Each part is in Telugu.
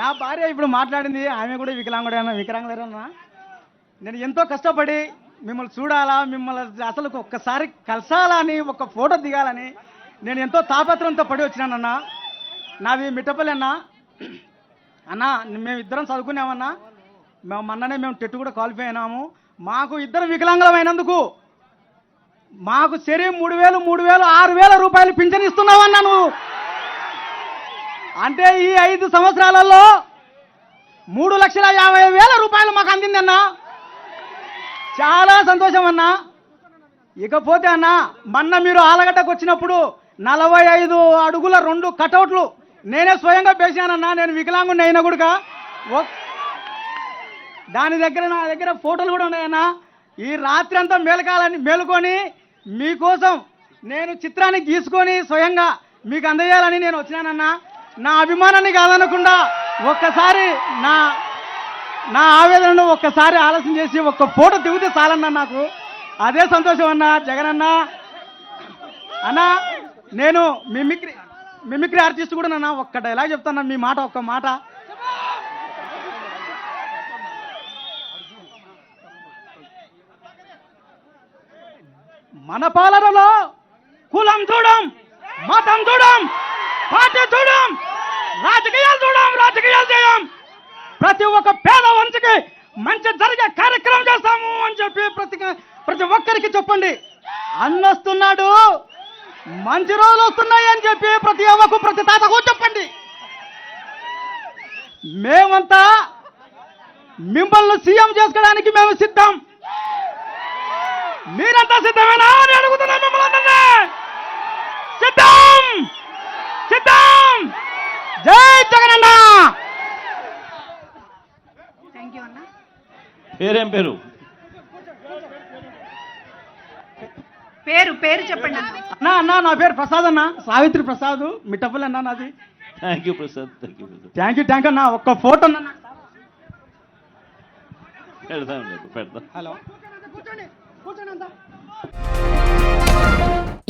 నా భార్య ఇప్పుడు మాట్లాడింది ఆమె కూడా వికలాంగుడేనా వికలాంగుడేనా నేను ఎంతో కష్టపడి మిమ్మల్ని చూడాలా మిమ్మల్ని అసలు ఒక్కసారి కలసాలని ఒక ఫోటో దిగాలని నేను ఎంతో తాపత్రంతో పడి వచ్చినానన్నా. నావి మిట్టపల్లి అన్న. మేమిద్దరం మేము ఇద్దరం చదువుకున్నామన్నా. మేము మొన్ననే మేము టెట్టు కూడా క్వాలిఫై అయినాము. మాకు ఇద్దరు వికలాంగులమైనందుకు మాకు సరే మూడు వేలు మూడు వేలు ఆరు వేల రూపాయలు పింఛన్ ఇస్తున్నావన్నా నువ్వు. అంటే ఈ ఐదు సంవత్సరాలలో మూడు లక్షల యాభై వేల రూపాయలు మాకు అందిందన్నా. చాలా సంతోషం అన్నా. ఇకపోతే అన్న మొన్న మీరు ఆలగడ్డకు వచ్చినప్పుడు నలభై ఐదు అడుగుల రెండు కటౌట్లు నేనే స్వయంగా పేశానన్నా నేను వికలాంగుని అయినా కూడా. దాని దగ్గర నా దగ్గర ఫోటోలు కూడా ఉన్నాయన్నా. ఈ రాత్రి అంతా మేలుకాలని మేలుకొని మీకోసం నేను చిత్రాన్ని గీసుకొని స్వయంగా మీకు అందజేయాలని నేను వచ్చినానన్నా. నా అభిమానాన్ని కాదనకుండా ఒక్కసారి నా నా ఆవేదనను ఒక్కసారి ఆలస్యం చేసి ఒక్క ఫోటో దిగితే చాలన్నా నాకు. అదే సంతోషం అన్నా జగన్ అన్న. అన్నా నేను మిమిక్రీ మిమిక్రీ ఆర్టిస్ట్ కూడా నన్న ఒక్క డైలాగ్ చెప్తాను మీ మాట ఒక్క మాట. మన పాలనలో కులం చూడం మతం చూడం పార్టీ చూడం. రాజకీయాలు చూడం రాజకీయాలు చేయం. ప్రతి ఒక్క పేద వంశకి మంచి జరిగే కార్యక్రమం చేస్తాము అని చెప్పి ప్రతి ప్రతి ఒక్కరికి చెప్పండి. అన్నొస్తున్నాడు. మంచి రోజులు వస్తున్నాయి అని చెప్పి ప్రతి అవ్వకు ప్రతి తాతకు చెప్పండి. మేమంతా మిమ్మల్ని సీఎం చేసుకోవడానికి మేము సిద్ధం. మీరంతా సిద్ధమేనా అని అడుగుతున్నా మిమ్మల్ని అందరినీ. సిద్ధం సిద్ధం జై అన్న. పేరేం పేరు? పేరు పేరు చెప్పండి అన్న. అన్నా నా పేరు ప్రసాద్ అన్న. సావిత్రి ప్రసాద్ మిట్టపల్లి అన్న నాది. Thank you Prasad. Thank you Prasad. Thank you thank you అన్న. ఒక్క ఫోటో అన్న పెడతాం రేపు పెడతాం. హలో.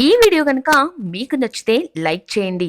ఈ వీడియో కనుక మీకు నచ్చితే లైక్ చేయండి